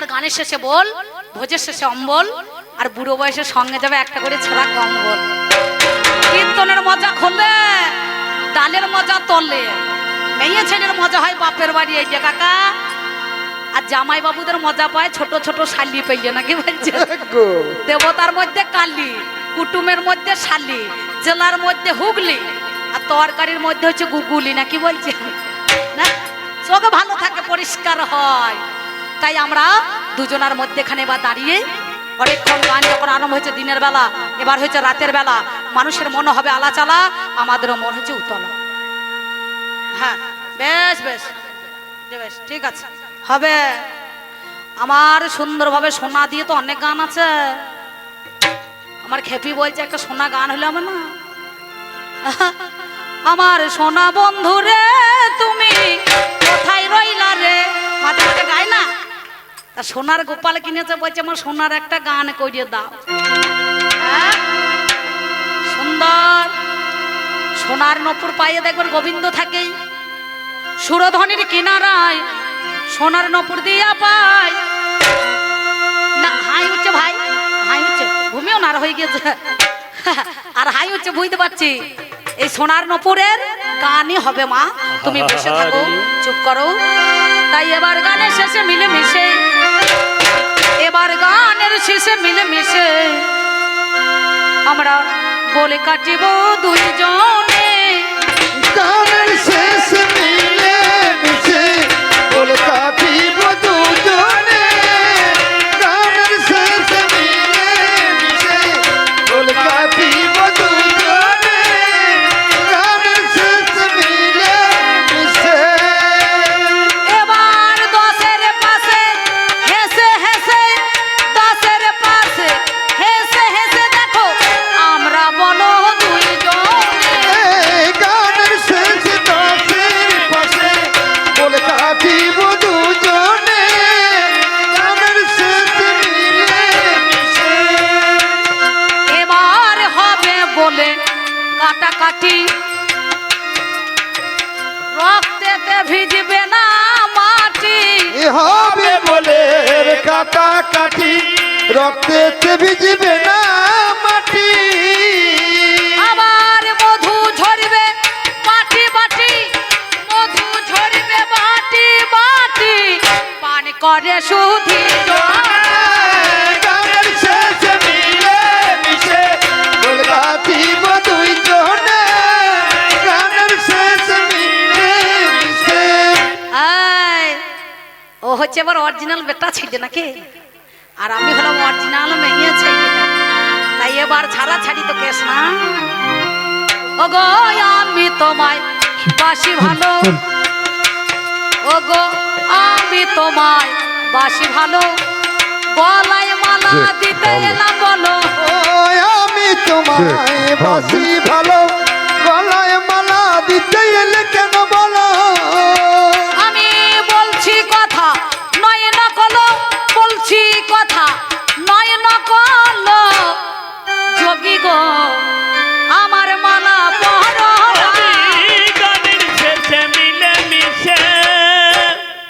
এবার গানের শেষে বল ভোজের শেষে অম্বল আর বুড়ো বয়সের সঙ্গে যাবে একটা করে ছেঁড়া কম্বল। কীর্তনের মজা খোলে ডালের মজা তলে। মেয়ে ছেলের মজা হয় বাপের বাড়ি এই যে কাকা। আর জামাই বাবুদের মজা পায় ছোট ছোট শালি পেয়ে নাকি বলছে? দেবতার মধ্যে কালি কুটুমের মধ্যে শালি জেলার মধ্যে হুগলি আর তরকারির মধ্যে হচ্ছে গুগুলি নাকি বলছে? না? চোখ ভালো থাকে পরিষ্কার হয়। তাই আমরা দুজনার মধ্যেখানে এবার দাঁড়িয়ে অনেকক্ষণ গান যখন আরম্ভ হয়েছে দিনের বেলা, এবার হয়েছে রাতের বেলা। মানুষের মনে হবে আলাচালা, আমাদেরও মন হচ্ছে উতলা। হ্যাঁ বেশ বেশ। বেশ, ঠিক আছে। হবে। আমার সুন্দরভাবে সোনা দিয়ে তো অনেক গান আছে। আমার খেপি বলছে, একটা সোনা গান হলে আমার না? আমার সোনা বন্ধু রে, তুমি কোথায় রইলা রে? মাঝে মাঝে গায় না? তা সোনার গোপাল কিনেছে বলছে, আমার সোনার একটা গান করিয়ে দাও। হ্যাঁ? সুন্দর। সোনার নপুর পায়ে দেখবেন গোবিন্দ থাকেই। সুরধনির কিনারায় সোনার নপুর দিয়া পায়। না, হাই উঠছে ভাই, হাই উঠছে ঘুমিও না হয়ে গেছে। আর হাই উঠছে বুঝতে পারছি, এই সোনার নপুরের গানই হবে মা। তুমি বসে থাকো, চুপ করো। তাই এবার গানের শেষে মিলে মিশে এবার গানের শেষে মিলে মিশে আমরা বলে কাটিব দুইজনে। গানের শেষ অরিজিনাল বেটা ছিল নাকি? আর আমি হলাম অরিজিনাল মেয়ে ছেলে। তাই এবার ছাড়া ছাড়ি তো কেস না। ও গো আমি তোমায় বাসি ভালো। ও গো আমি তোমায় বাসি ভালো। গলায় মালা দিতে এলাম বলো। আমি তোমায় বাসি ভালো। গলায় মালা দিতে এলে কেন বলো? আমি বলছি কথা। কথা নয় নকল যোগী গো আমার মালা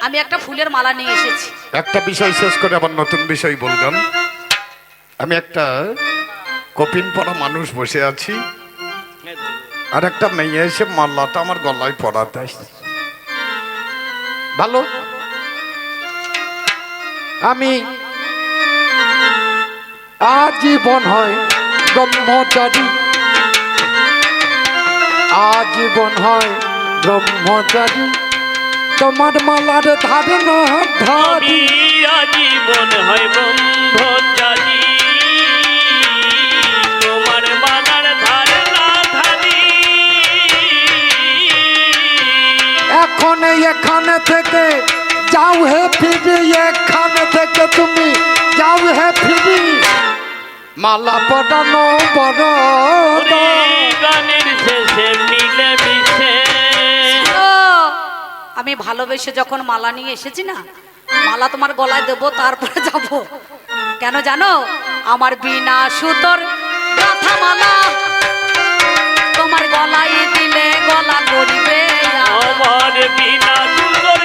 আমি একটা ফুলের মালা নিয়ে এসেছি। একটা বিষয় শেষ করে আবার নতুন বিষয় বললাম। আমি একটা কপিন পরা মানুষ বসে আছি। আর একটা মেয়ে এসে মাল্লাটা আমার গলায় পড়াতে আসছে। ভালো? আমি আজীবন হয় ব্রহ্মচারী। আজীবন হয় ব্রহ্মচারী। তোমার মালার আমি ধারি। আজীবন হয় ব্রহ্মচারী। তোমার মালার ধারে না ধারি। এখন এখানে থেকে যাও হে ফিরি এখানে থেকে তুমি যাও হে ফিরি। মালা পড়ানো বড় গানের শেষে মিলে মিশে। আমি ভালোবেসে যখন মালা নিয়ে এসেছি না মালা তোমার গলায় দেবো তারপরে যাব। কেন জানো? আমার বিনা সুতোর গাথা মালা তোমার গলায় দিলে গলা গড়িবে। আমার বিনা সুন্দর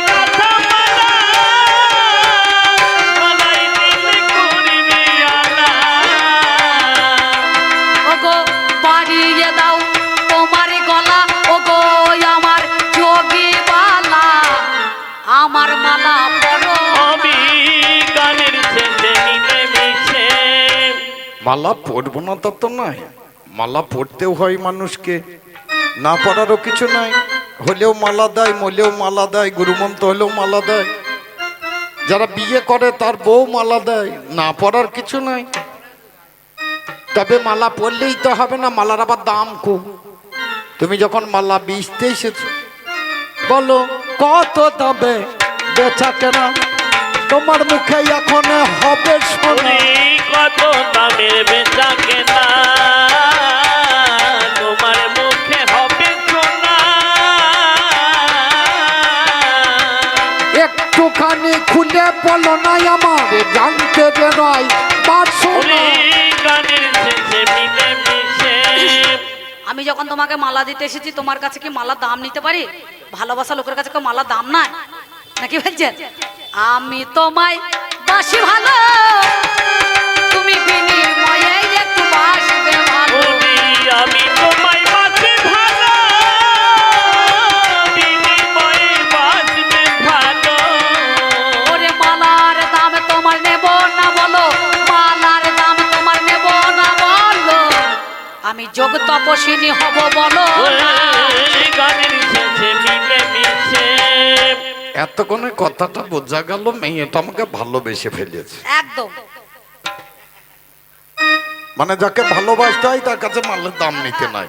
মালা পরবো না তা তো নয়। মালা পরতেও হয় মানুষকে। না পড়ারও কিছু নাই। হলেও মালা দেয়, মলেও মালা দেয়, গুরুমন্ত হলেও মালা দেয়। যারা বিয়ে করে তার বউ মালা দেয়, না পড়ার কিছু নাই। তবে মালা পরলেই তো হবে না, মালার আবার দাম খুব তুমি যখন মালা বেচতে এসেছ, বলো, কত দামে বেচা কেনা? তোমার মুখে এখন হবে শোনা কত দামের বেচা কেনা। তোমার মুখে হবে সোনা। একটুখানি খুলে বলো না আমার জানতে যে নয় বাসনা ওরে গানের শেষে মিলে মিশে। আমি যখন তোমাকে মালা দিতে এসেছি তোমার কাছে কি মালা দাম নিতে পারি? ভালোবাসা লোকের কাছে কি মালা দাম নাই? নাকি বলছেন আমি তোমায় বাসি ভালো। তুমি বিনিময়ে একটু বাসবে ভালো। আমি তোমায় ভালো। বিনিময়ে বাঁচবে ভালো। ওরে মালার দাম তোমার নেব না বলো। মালার দাম তোমার নেব না বলো। আমি যোগ তপস্বিনী হব বলো। গানের শেষে এতক্ষণে কথাটা বোঝা গেল মেয়েটা আমাকে ভালোবেসে ফেলেছে। একদম। মানে যাকে ভালোবাসতে হয় তার কাছে মালের দাম নিতে নাই।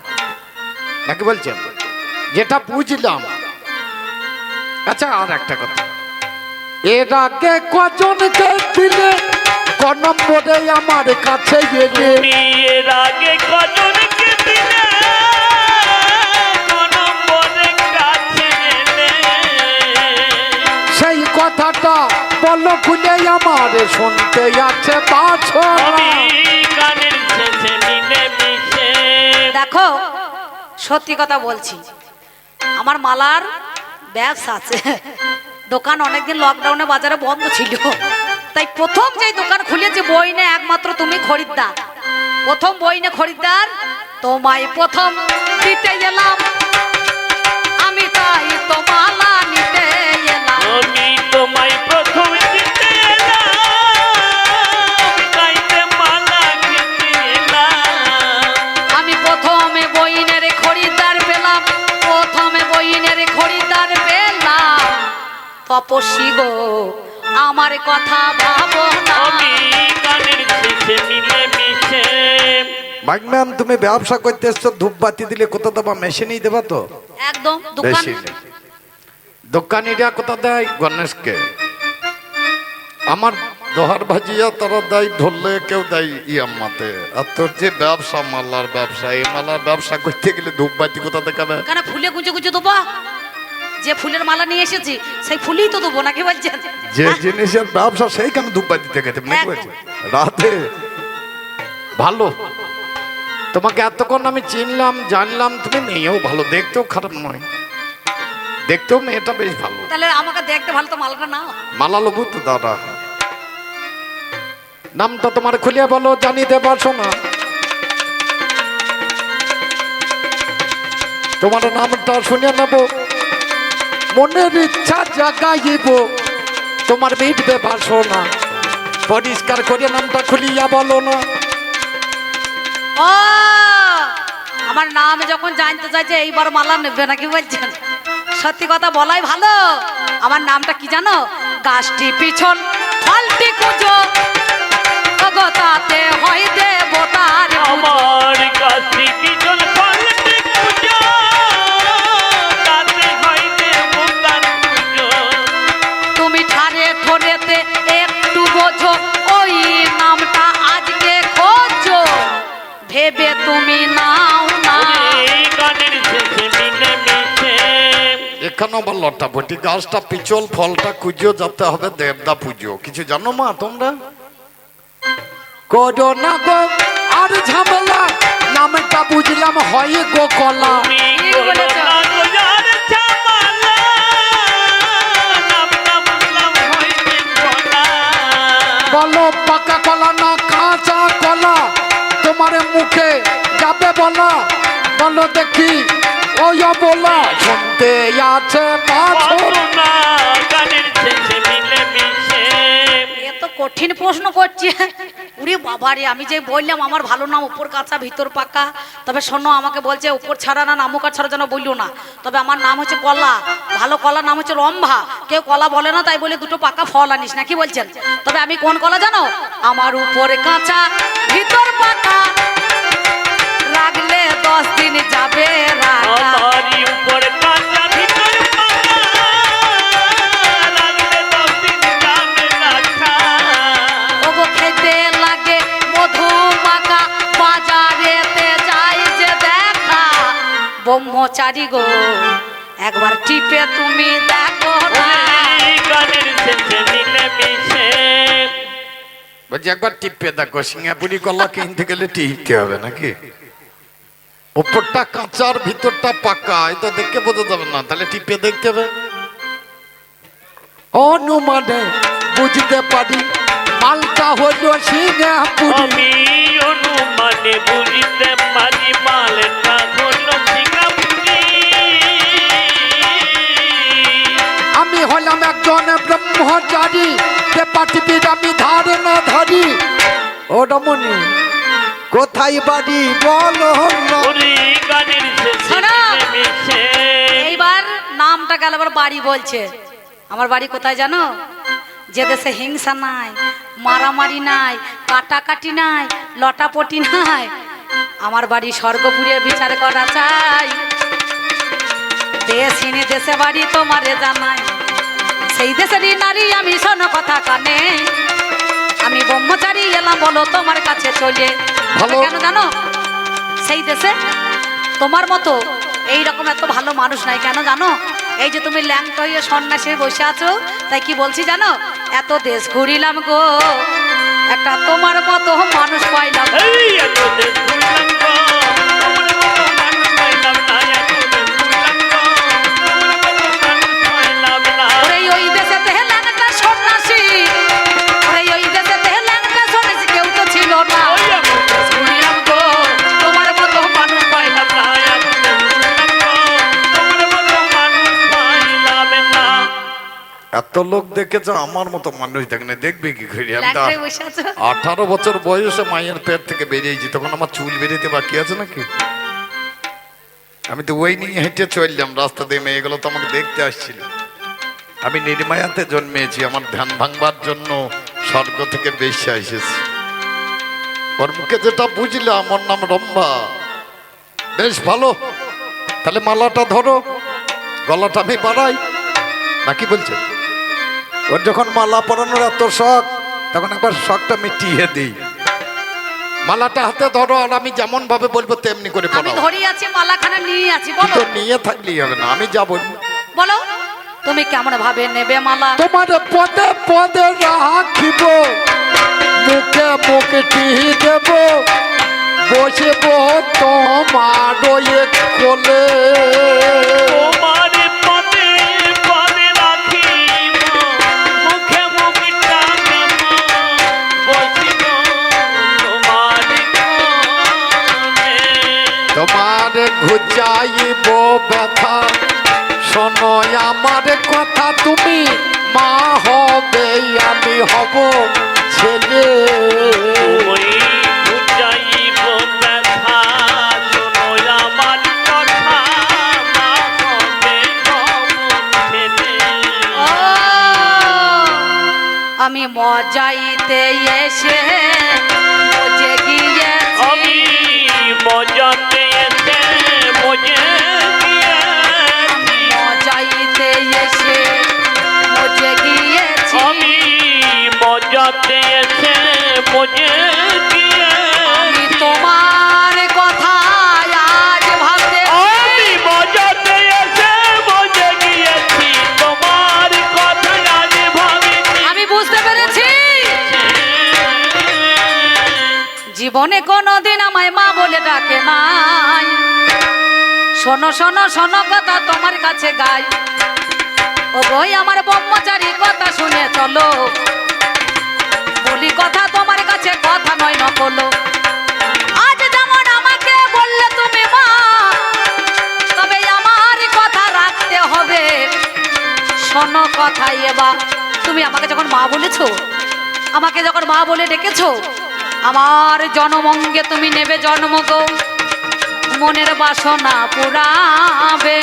নাকি বলছেন? যেটা বুঝলাম। আচ্ছা আর একটা কথা। এর আগে কজনকে দিলে ক নম্বরে আমার কাছে গেলে। বিয়ের আগে কজনকে খুলে আমার শুনতে আছে দেখো সত্যি কথা বলছি। আমার মালার ব্যবসা আছে। দোকান অনেকদিন লকডাউনে বাজারে বন্ধ ছিল। তাই প্রথম যে দোকান খুলেছে বইনে একমাত্র তুমি খরিদ্দার। প্রথম বইনে খরিদ্দার তোমায় প্রথম দিতে এলাম। আমি তাই তো মালা নিতে এলাম। আমি তোমায় তপস্বী গো আমার কথা ভাবো না। আমি গানের শেষে মিলে মিশে। ম্যাম তুমি ব্যবসা করতে এসছো ধূপবাতি দিলে কোথা দেবা? মেশিনেই দেবা তো? একদম দোকান। দোকানিরা কোথা দেয়? গণেশকে। আমার দোহার ভাজিয়া তারা দেয় ধরলে কেউ দেয় ইয়াম্মাতে আর তোর যে ব্যবসা মালার ব্যবসা এই মালার ব্যবসা করতে গেলে ধূপবাতি কোথা দেখাবে কেন ফুলে গুঁজে গুঁজে দেবো? যে ফুলের মালা নিয়ে এসেছি সেই ফুলই তো দেবো নাকি বলছেন? যে? জিনিসের ব্যবসা সেইখানে ধূপবাতি থেকে দেবে নাকি রাতে। ভালো। তোমাকে এতক্ষণ আমি চিনলাম জানলাম তুমি মেয়েও ভালো দেখতেও খারাপ নয়। দেখতেও মেয়েটা বেশ ভালো। তাহলে আমাকে দেখতে ভালো তো মালাটা নাও। মালালো বুদ্ধ দাদা। নামটা তোমার খুলিয়া বলো জানি দেবা শোনা। তোমার নামটা শুনিয়া নেব। মনের ইচ্ছা জাগাইব। তোমার মিটবে বাসনা পরিষ্কার করে নামটা খুলিয়া বলো না। ও আমার নাম যখন জানতে চাইছে এইবার মালা নেবে নাকি বলছেন? সত্যি কথা বলাই ভালো। আমার নামটা কি জানো? গাছটি পিছন ফলটি কুজো তাতে হয় দেবতার আমার কাছে পিছন ভেবে তুমি নাও না। এই গানের শেষে মিলে মিশে। এখানেও বা লটা বটি গাছটা পিছল ফলটা কুজো যাতে হবে দেবদা পুজো। কিছু জানো মা তোমরা? করো না গো আর ঝামেলা নামটা বুঝলাম হয় গো কলা। দেখি ওই বলা শুনতে আছে কঠিন প্রশ্ন করছে। উরে বাবারে আমি যে বললাম আমার ভালো নাম উপর কাঁচা ভিতর পাকা। তবে শোনো আমাকে বলছে উপর ছাড়া না নামুকার ছাড়া যেন বলল না। তবে আমার নাম হচ্ছে কলা। ভালো কলার নাম হচ্ছে রম্ভা। কেউ কলা বলে না তাই বলে দুটো পাকা ফল আনিস না কি বলছেন? তবে আমি কোন কলা জানো? আমার উপরে কাঁচা ভিতর পাকা। ব্রহ্মচারী গো। একবার টিপে তুমি দেখো বলছি একবার টিপে দেখো সিঙ্গাপুরি কলা কিনতে গেলে টিপতে হবে নাকি? কাঁচার ভিতরটা পাকা দেখে বোঝা যাবে না তাহলে টিপে দেখতে হবে। অনুমানে বুঝতে পারি মালটা হলো সিঙ্গাপুরি। আমি অনুমানে বুঝতে পারি মালটা হলো হলাম একজন ব্রহ্মচারী। পেপাটিপির আমি ধারণা ধরি। ও রমণী কোথায় বাড়ি? বলো এইবার নামটা গেল আবার বাড়ি বলছে। আমার বাড়ি কোথায় জানো? যে দেশে হিংসা নাই মারামারি নাই কাটাকাটি নাই লটাপটি নাই আমার বাড়ি স্বর্গপুরে বিচার করা চাই। দেশিনী দেশে বাড়ি তোমারে জানাই সেই দেশেরই নারী আমি শোন কথা কানে। আমি ব্রহ্মচারী এলাম বলো তোমার কাছে চলে। কেন জানো? সেই দেশে তোমার মতো এই রকম এত ভালো মানুষ নাই। কেন জানো? এই যে তুমি ল্যাংট হয়ে সন্ন্যাসে বসে আছো তাই কি বলছি জানো? এত দেশ ঘুরিলাম গো। একটা তোমার মতো মানুষ পাইলাম। এত লোক দেখেছে আমার মতো মানুষ দেখ না দেখবে কি করে? আমি তো আঠারো বছর বয়সে মায়ের পেট থেকে বেরিয়েছি তখন আমার চুল বেরিয়েতে বাকি আছে নাকি? আমি তো ওই নিয়ে হেঁটে চললাম রাস্তা দিয়ে মেয়েগুলো তো আমাকে দেখতে আসছিল। আমি নির্মায়াতে জন্মেছি আমার ধ্যান ভাঙবার জন্য স্বর্গ থেকে বেশি এসেছি। ওর মুখে যেটা বুঝলে আমার নাম রম্বা বেশ ভালো। তাহলে মালাটা ধরো গলাটা আমি বাড়াই। নাকি বলছে ওর যখন মালা পরানোর এত শখ তখন একবার শখটা মিটিয়ে দিই। মালাটা হাতে ধরো আর আমি যেমন ভাবে বলব তেমনি করে আমি ধরি আছি মালাখানা নিয়ে আছি বলো। তো নিয়ে থাকলেই হবে না আমি যাব বলো তুমি কেমন ভাবে নেবে মালা? তোমার পদে পদে রাখিব মুখে মুখটি দেব। বসে বসব তোমার এক কোলে তোমার ঘুচাইব ব্যথা। শোনো আমার কথা তুমি মা হবে আমি হব ছেলে। আমি মজাইতে এসে মজে গিয়েছি। আমি মজাতে তোমার কথা আজ ভাবতে আমি গিয়েছি তোমার কথা আজ ভাবিনি। আমি বুঝতে পেরেছি। জীবনে কোনোদিন আমায় মা বলে ডাকে নাই। শোনো শোনো শোনো কথা তোমার কাছে গাই। ও বই আমার ব্রহ্মচারী কথা শুনে চলো। এবার তুমি আমাকে যখন মা বলেছ, আমাকে যখন মা বলে ডেকেছ, আমার জনমঙ্গে তুমি নেবে জন্ম গো। মনের বাসনা পুরাবে।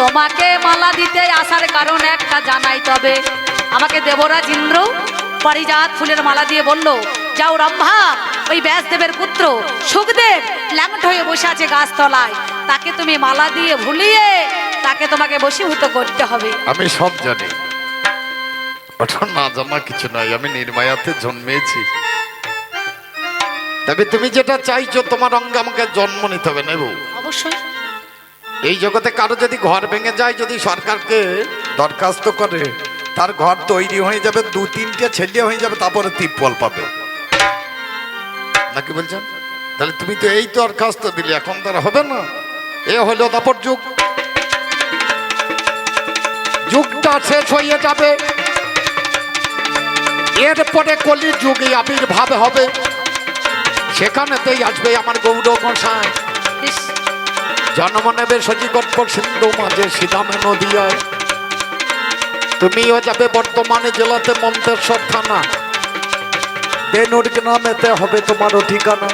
তোমাকে মালা দিতে আসার কারণ একটা জানাই তবে। আমাকে দেবরাজ ইন্দ্র পারিজাত ফুলের মালা দিয়ে বলল, যাও রম্ভা, ওই ব্যাসদেবের পুত্র সুখদেব ল্যাংট হয়ে বসে আছে গাছতলায়। তাকে তুমি মালা দিয়ে ভুলিয়ে তাকে তোমাকে বশীভূত করতে হবে। আমি সব জানি। ওটা না জানা কিছু নয় আমি নির্মায়াতে জন্মেছি। তবে তুমি যেটা চাইছো তোমার অঙ্গে আমাকে জন্ম নিতে হবে নেব। অবশ্যই। এই জগতে কারও যদি ঘর ভেঙে যায় যদি সরকারকে দরখাস্ত করে তার ঘর তৈরি হয়ে যাবে দু তিনটে ছেলে হয়ে যাবে তারপরে তিপ্পল পাবে। নাকি বলছেন? তাহলে তুমি তো এই দরখাস্ত দিলে এখন তার হবে না। এ হলো তারপর যুগ। যুগটা শেষ হয়ে যাবে। এরপরে কলি যুগে আবির্ভাব হবে। সেখানেতেই আসবে আমার গৌর গোসাই জন্ম নেবে সিন্ধু মাঝে সিদামে নদিয়ায়। তুমিও যাবে বর্তমানে জেলাতে মন্তেশ্বর থানা বেনুর গ্রামেতে হবে তোমারও ঠিকানা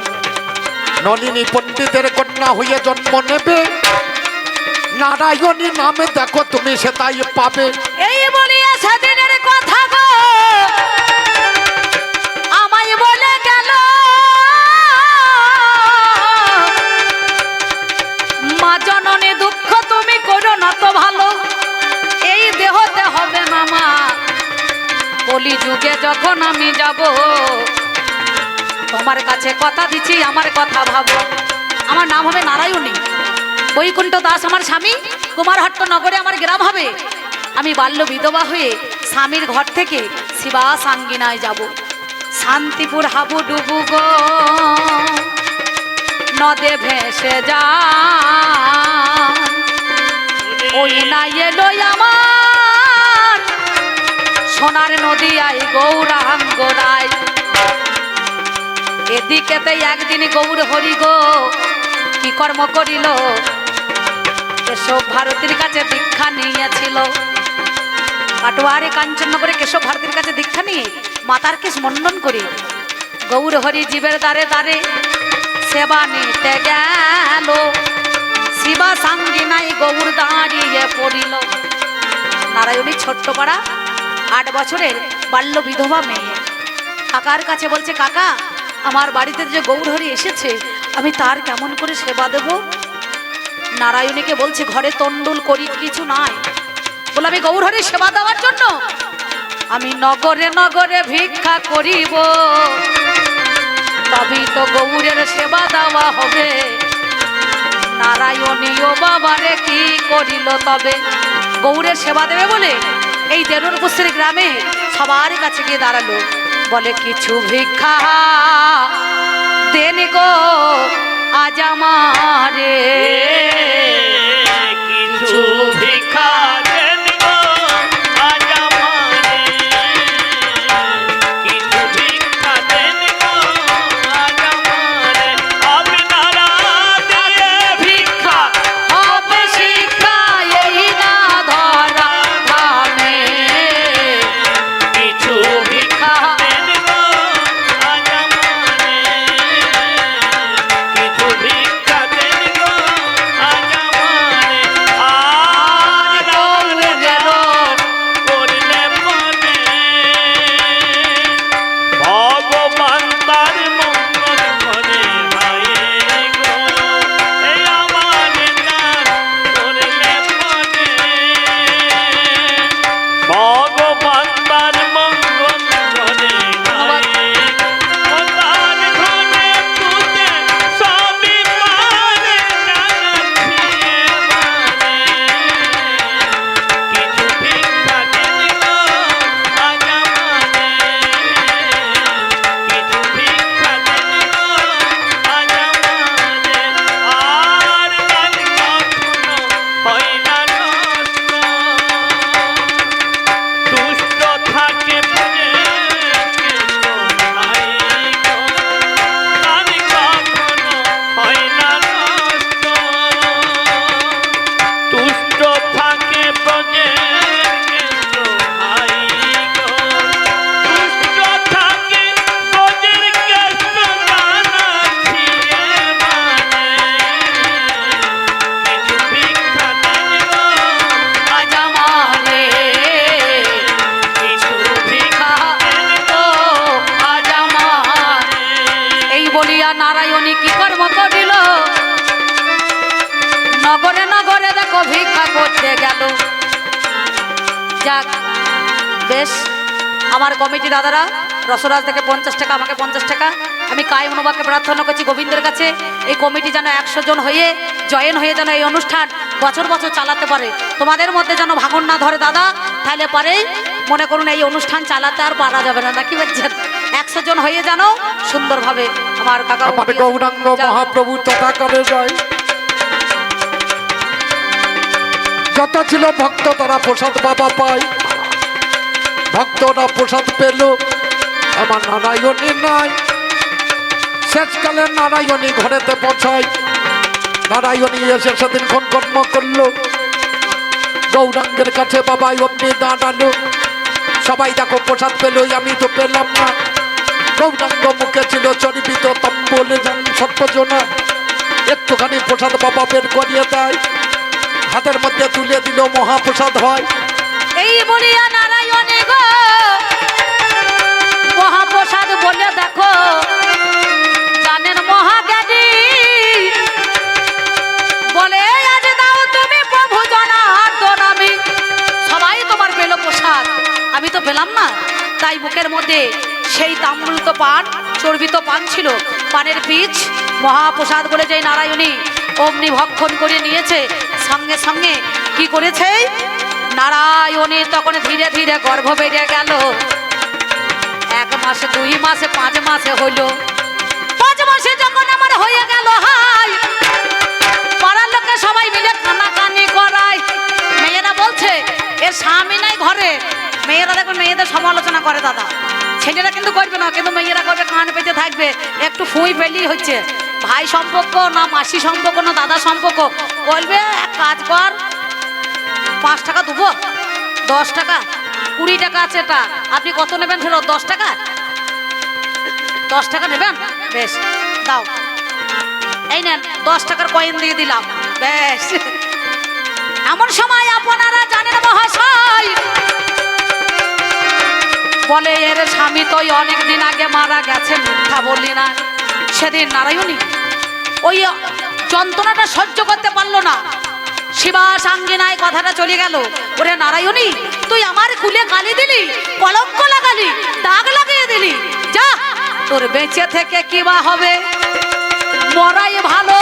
নলিনী পণ্ডিতের কন্যা হয়ে জন্ম নেবে। নারায়ণী নামে দেখো তুমি সেটাই পাবে। এই বলিয়া সেদিনের কথা দিচ্ছি, আমার কথা ভাবো। আমার নাম হবে নারায়ণী। বৈকুণ্ঠ দাস আমার স্বামী, কুমারহট্ট নগরে আমার গ্রাম হবে। আমি বাল্য বিধবা হয়ে স্বামীর ঘর থেকে শিবা সাঙ্গিনায় যাব। শান্তিপুর হাবু ডুবু গো। নদে ভেসে যা। ওই না এলো আমার। সোনার নদী আই গৌরাঙ্গ রায়। এদিকেতে একদিন গৌর হরি গো, কি কর্ম করিল? কেশব ভারতীর কাছে দীক্ষা নিয়েছিল। পাটোয়ারে কাঞ্চননগরে কেশব ভারতীর কাছে দীক্ষা নিয়ে মাতার কেশ মন্ডন করে গৌর হরি জীবের দ্বারে দ্বারে সেবা নিতে গেল। শিবা সাঙ্গি নাই, গৌর দাঁড়িয়ে পড়িল। নারায়ণী ছোট্ট পাড়া আট বছরের বাল্য বিধবা মেয়ে। কাকার কাছে বলছে, কাকা আমার বাড়িতে যে গৌরহরি এসেছে, আমি তার কেমন করে সেবা দেব? নারায়ণীকে বলছে, ঘরে তন্ডুল করি, কিছু নাই। বলে, আমি গৌরহরি সেবা দেওয়ার জন্য? আমি নগরে নগরে ভিক্ষা করিব। তবেই তো গৌরের সেবা দেওয়া হবে। নারায়ণীয় বাবারে কি করিল তবে? গৌরের সেবা দেবে বলে, এই দেনুরপুষের গ্রামে সবার কাছে গিয়ে দাঁড়াল। বলে কিছু ভিক্ষা দেন গো আজ আমারে। কিছু ভিক্ষা কমিটি দাদারা রসরাজ থেকে পঞ্চাশ টাকা আমাকে পঞ্চাশ টাকা। আমি কায় অনুবাকে প্রার্থনা করছি গোবিন্দের কাছে এই কমিটি যেন একশো জন হয়ে জয়েন হয়ে যেন এই অনুষ্ঠান বছর বছর চালাতে পারে। তোমাদের মধ্যে যেন ভাঙন না ধরে দাদা তাহলে পরে মনে করুন এই অনুষ্ঠান চালাতে আর পারা যাবে না নাকি বলছেন? একশো জন হয়ে যেন সুন্দরভাবে আমার কাকা আমার গৌরাঙ্গ মহাপ্রভু তথা করে যায় যত ছিল ভক্ত তারা প্রসাদ বাবা পায়। ভক্তরা প্রসাদ পেল। আমার নারায়ণী নাই। শেষকালে নারায়ণী ঘরেতে পৌঁছায়। নারায়ণী এসে সেদিন কোন কর্ম করল। গৌরাঙ্গের কাছে বাবাই অমনি দাঁড়াল। সবাই দেখো প্রসাদ পেল আমি তো পেলাম না। গৌরাঙ্গ মুখে ছিল চরিপিত তম্বলে, যান সর্বজনা। একটুখানি প্রসাদ বাবা বের করিয়ে দেয়। হাতের মধ্যে তুলে দিল মহাপ্রসাদ হয়। এই বলিয়া আমি তো পেলাম না। তাই বুকের মধ্যে সেই তাম্রুত পান, চর্বিত পান ছিল। পানের পিচ মহাপ্রসাদ বলে যে নারায়ণী অগ্নি ভক্ষণ করে নিয়েছে। সঙ্গে সঙ্গে কি করেছে? নারায়ণী তখন ধীরে ধীরে গর্ভ বেড়ে গেল। এক মাসে, দুই মাসে, পাঁচ মাসে হইল। পাঁচ মাসে যখন আমার হয়ে গেল, হাই! পাড়ার লোকে সবাই মিলে কানাকানি করায়। মেয়েরা বলছে এর স্বামী নাই ঘরে। মেয়েরা দেখুন, মেয়েদের সমালোচনা করে দাদা। ছেলেরা কিন্তু করবে না, কিন্তু মেয়েরা করবে, কান পেতে থাকবে। একটু ফুই ফেলি হচ্ছে। ভাই সম্পর্ক না মাসি সম্পর্ক না দাদা সম্পর্ক? বলবে, এক কাজ কর, পাঁচ টাকা দেবো, দশ টাকা, কুড়ি টাকা আছে এটা। আপনি কত নেবেন ফেরত, দশ টাকা? দশ টাকা নেবেন? বেশ, দাও। এই নেন, দশ টাকার কয়েন দিয়ে দিলাম। বেশ। এমন সময় আপনারা বলে, এর স্বামী তো অনেক দিন আগে মারা গেছে, মিথ্যা বললি না। সেদিন নারায়ণী ওই যন্ত্রণাটা সহ্য করতে পারল না। শিবা সাঙ্গিনায় কথাটা চলে গেল, ওরে নারায়ণী, তুই আমার কুলে গালি দিলি, কলঙ্ক লাগালি, দাগ লাগিয়ে দিলি। যা, তোর বেঁচে থেকে কি বা হবে? মরাই ভালো।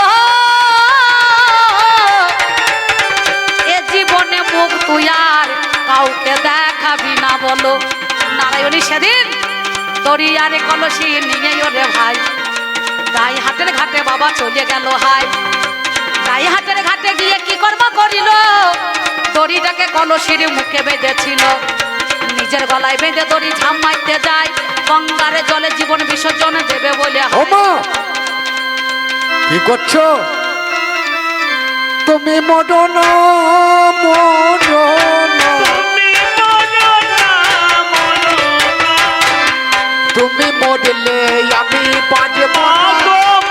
এ জীবনে মুখ তুই আর কাউকে দেখাবি না বলো। নারায়ণী সেদিন কলসি নিয়ে ওরে ভাই। হাটের ঘাটে বাবা চলে গেল হাই। হাটের ঘাটে গিয়ে কি কর্ম করিল? দড়িটাকে কলসির মুখে বেঁধেছিল। নিজের গলায় বেঁধে দড়ি ঝাম মারতে যায়। গঙ্গারে জলে জীবন বিসর্জন দেবে বলে কি করছ? তুমি মদন মদন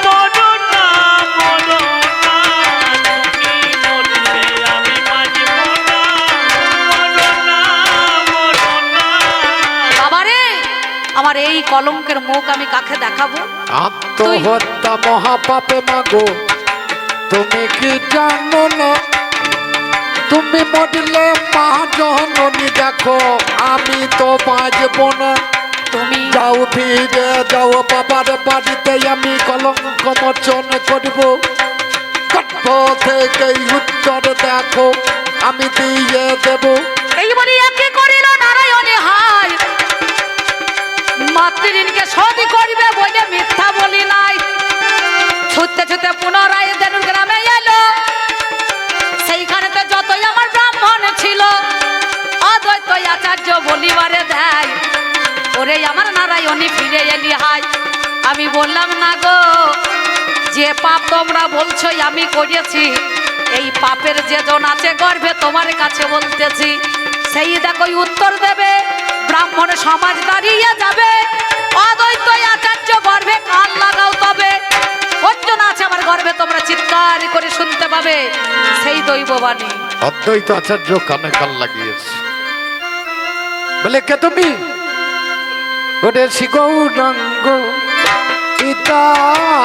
মরনা বাবারে আমার এই কলঙ্কের মুখ আমি কাকে দেখাবো? আত্মহত্যা মহাপাপে মাগো। তুমি কি জানো না? তুমি মরলে মা জননী দেখো আমি তো বাজব না। তুমি। যাও ফিরে যাও বাবার বাড়িতে আমি কলঙ্ক মোচন করব। গর্ভ উত্তর দেখো আমি দিয়ে দেব। এই বলি একে করিল নারায়ণে হাই মাতৃঋণকে শোধ করিবে বলে মিথ্যা বলি নাই। ছুটতে ছুটতে পুনরায় দেনুর গ্রামে এলো। সেইখানেতে যতই আমার ব্রাহ্মণ ছিল অদ্বৈত আচার্য বলিবারে দেয়। ওরে আমার নারায়ণী ফিরে এলি হাই আমি বললাম, না গো, যে পাপ তোমরা বলছো আমি করেছি, এই পাপের যে জন আছে গর্ভে তোমার কাছে বলতেছি। সেই দেখো উত্তর দেবে, ব্রাহ্মণ সমাজ দাঁড়িয়ে যাবে। অদ্বৈত আচার্য গর্ভে কান লাগাও তবে। অর্জন আছে আমার গর্ভে, তোমরা চিৎকার করে শুনতে পাবে। সেই দৈববাণী। অদ্বৈত আচার্য কানে কান লাগিয়েছে। বলে, কে তুমি? ওরে গৌরাঙ্গ পিতায়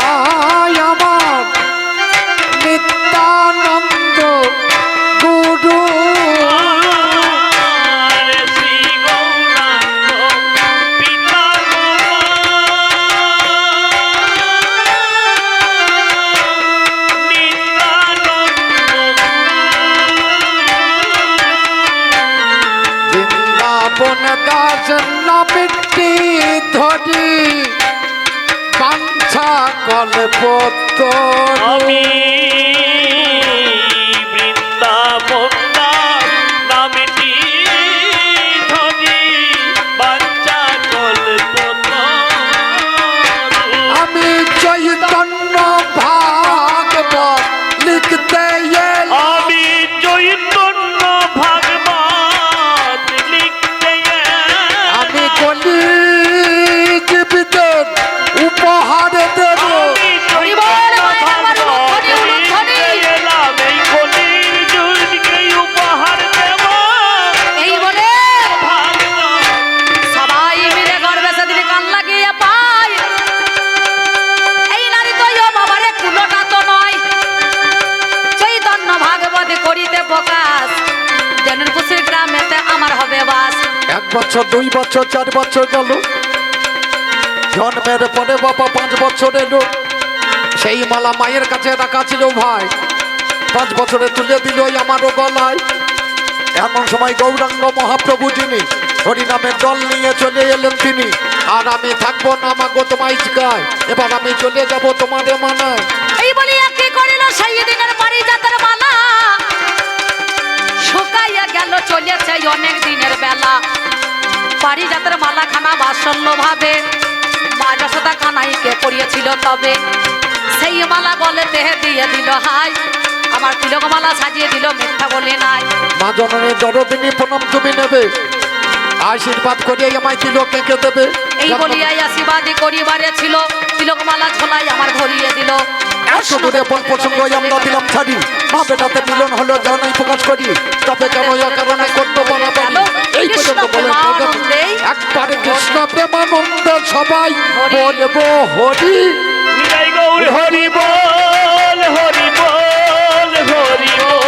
বছর, চার বছর গেল। জন্মের পরে বাবা পাঁচ বছর এলো। সেই মালা মায়ের কাছে রাখা ছিল ভাই। পাঁচ বছরে তুলে দিল আমারও গলায়। এমন সময় গৌরাঙ্গ মহাপ্রভু যিনি হরিনামের দল নিয়ে চলে এলেন তিনি। আর আমি থাকব না আমাগো তোমায় গায় এবার আমি চলে যাব তোমাদের মানায়। এই বলিয়া কি করিল? সেই দিনের বাড়ি যাতার মালা। শুকাইয়া গেল, চলেছে অনেক দিনের বেলা। যাতার মালা খানা বাসল্য ভাবে মা যশোদা কানাইকে পড়িয়েছিল তবে। সেই মালা বলে দেহে দিয়ে দিল হাই। আমার তিলক মালা সাজিয়ে দিল মিথ্যা বলে নাই। মা জননীর জড়দিনী প্রণাম তুমি নেবে। আশীর্বাদ করিয়ে আমায় তিলক এঁকে দেবে। এই বলিয়াই আশীর্বাদী করিবারে ছিল। তিলক মালা ঝোলাই আমার ধরিয়ে দিল। সুদূরে বন প্রসঙ্গ আমরা দিলাম ছাড়ি। মা বেটাতে মিলন হলো জানাই করি। তবে কেন কারণে করতো বনাবানি এই পর্যন্ত বলেন একবারে কৃষ্ণ প্রেমানন্দ সবাই বলব হরি। হরি বল হরি বল হরি বল।